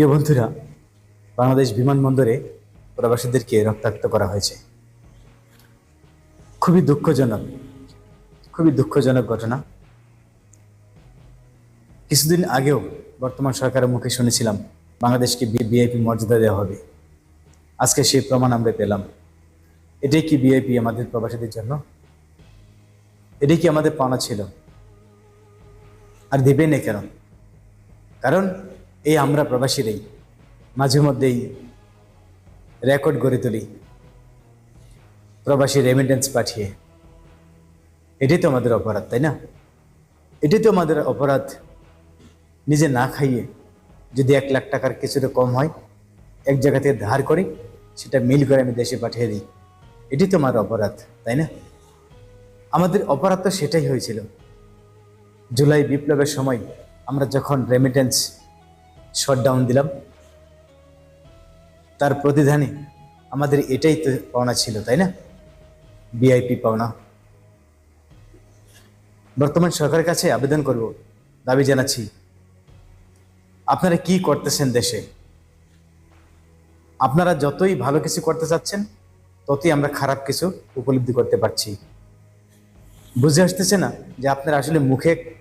প্রিয় বন্ধুরা, বাংলাদেশ বিমানবন্দরে প্রবাসীদেরকে রক্তাক্ত করা হয়েছে। খুবই দুঃখজনক খুবই দুঃখজনক ঘটনা। কিছুদিন আগেও বর্তমান সরকারের মুখে শুনেছিলাম, বাংলাদেশকে বিআইপি মর্যাদা দেওয়া হবে। আজকে সেই প্রমাণ আমরা পেলাম। এটাই কি বিআইপি আমাদের প্রবাসীদের জন্য? এটাই কি আমাদের পাওনা ছিল? আর দেবে না কেন? কারণ এই আমরা প্রবাসীরাই মাঝে মধ্যেই রেকর্ড গড়ে তুলি, প্রবাসী রেমিটেন্স পাঠিয়ে। এটাই তো আমাদের অপরাধ, তাই না? এটাই তো আমাদের অপরাধ, নিজে না খাইয়ে যদি এক লাখ টাকার কিছুটা কম হয়, এক জায়গা থেকে ধার করি সেটা মিল করে আমি দেশে পাঠিয়ে দিই। এটি তো আমার অপরাধ, তাই না? আমাদের অপরাধ তো সেটাই হয়েছিল। জুলাই বিপ্লবের সময় আমরা যখন রেমিটেন্স শটডাউন দিলাম। তার প্রতিধানে আমাদের এটাই তো পাওনা ছিল, তাই না? বিআইপি পাওনা। বর্তমান সরকারের কাছে আবেদন করব, দাবি জানাচ্ছি। আপনারা কি করতেছেন দেশে? আপনারা যতই ভালো কিছু করতে চাচ্ছেন, ততই আমরা খারাপ কিছু উপলব্ধি করতে পারছি। বুঝে আসতেছে না যে আপনারা আসলে মুখে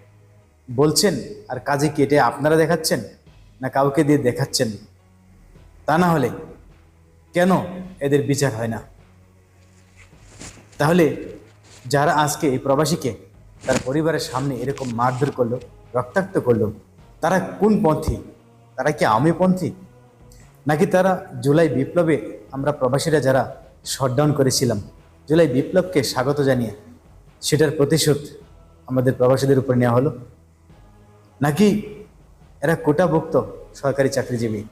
বলছেন আর কাজে কি এটা আপনারা দেখাচ্ছেন? না কাউকে দিয়ে দেখাচ্ছেন? তা না হলে কেন এদের বিচার হয় না? তাহলে যারা আজকে এই প্রবাসীকে তার পরিবারের সামনে এরকম মারধর করল, রক্তাক্ত করল, তারা কোন পন্থী? তারা কি আমি পন্থী? নাকি তারা জুলাই বিপ্লবে আমরা প্রবাসীরা যারা শটডাউন করেছিলাম, জুলাই বিপ্লবকে স্বাগত জানিয়ে সেটার প্রতিশোধ আমাদের প্রবাসীদের উপর নেওয়া হলো? নাকি এরা কোটাভুক্ত সরকারি চাকরিজীবী।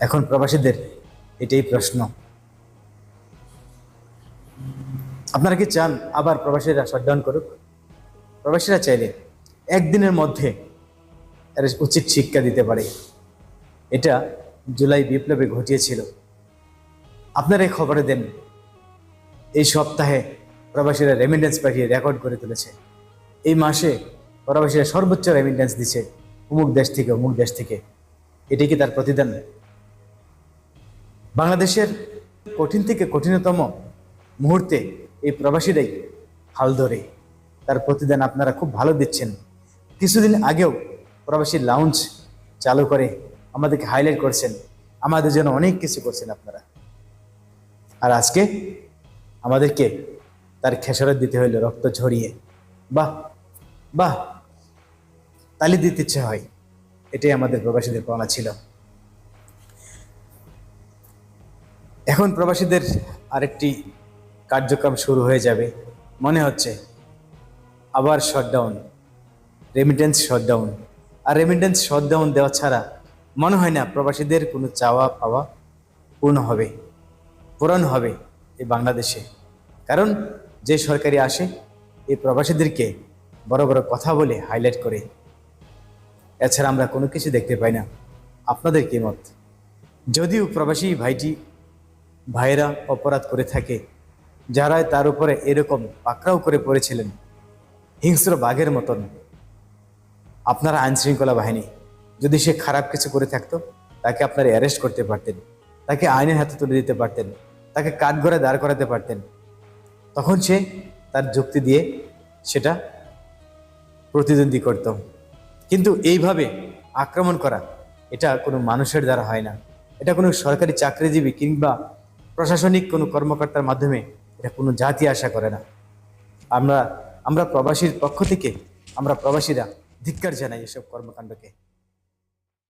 এখন প্রবাসীদের এটাই প্রশ্ন। আপনারা কি চান আবার প্রবাসীরা শটডাউন করুক? প্রবাসীরা চাইলে একদিনের মধ্যে এর উচিত শিক্ষা দিতে পারে। এটা জুলাই বিপ্লবে ঘটিয়েছিল। আপনারা এই খবরে দেন, এই সপ্তাহে প্রবাসীরা রেমিটেন্স পাঠিয়ে রেকর্ড করে তুলেছে। এই মাসে প্রবাসীরা সর্বোচ্চ রেমিটেন্স দিছে অমুক দেশ থেকে, অমুক দেশ থেকে। এটি কি তার প্রতিদান? বাংলাদেশের কঠিন থেকে কঠিনতম মুহূর্তে এই প্রবাসীরাই হাল ধরে। তার প্রতিদান আপনারা খুব ভালো দিচ্ছেন। কিছুদিন আগেও প্রবাসী লাউঞ্জ চালু করে, আমাদেরকে হাইলাইট করছেন। আমাদের জন্য অনেক কিছু করছেন আপনারা। আর আজকে আমাদেরকে তার খেসারত দিতে হইল রক্ত ঝরিয়ে। বাহ বাহ। তালি দিতে ইচ্ছে হয়। এটাই আমাদের প্রবাসীদের পাওনা ছিল। এখন প্রবাসীদের আরেকটি কার্যক্রম শুরু হয়ে যাবে। মনে হচ্ছে আবার শটডাউন রেমিটেন্স শটডাউন আর রেমিটেন্স শটডাউন দেওয়া ছাড়া মনে হয় না প্রবাসীদের কোনো চাওয়া পাওয়া পূর্ণ হবে, পূরণ হবে এই বাংলাদেশে। কারণ যে সরকারি আসে, এই প্রবাসীদেরকে বড় বড় কথা বলে হাইলাইট করে। এছাড়া আমরা কোনো কিছু দেখতে পাই না। আপনাদের কি মত? যদিও প্রবাসী ভাইটি, ভাইয়েরা অপরাধ করে থাকে যারা তার উপরে এরকম পাকড়াও করে পড়েছিলেন, হিংস্র বাঘের মতন। আপনারা আইন শৃঙ্খলা বাহিনী, যদি সে খারাপ কিছু করে থাকতো, তাকে আপনারা অ্যারেস্ট করতে পারতেন, তাকে আইনের হাতে তুলে দিতে পারতেন, তাকে কাঠগড়ে দাঁড় করাতে পারতেন। তখন সে তার যুক্তি দিয়ে সেটা প্রতিদ্বন্দ্বী করত। কিন্তু এইভাবে আক্রমণ করা, এটা কোনো মানুষের দ্বারা হয় না। এটা কোনো সরকারি চাকরিজীবী কিংবা প্রশাসনিক কোনো কর্মকর্তার মাধ্যমে এটা কোনো জাতি আশা করে না। আমরা আমরা প্রবাসীর পক্ষ থেকে, আমরা প্রবাসীরা ধিক্কার জানাই এসব কর্মকাণ্ডকে।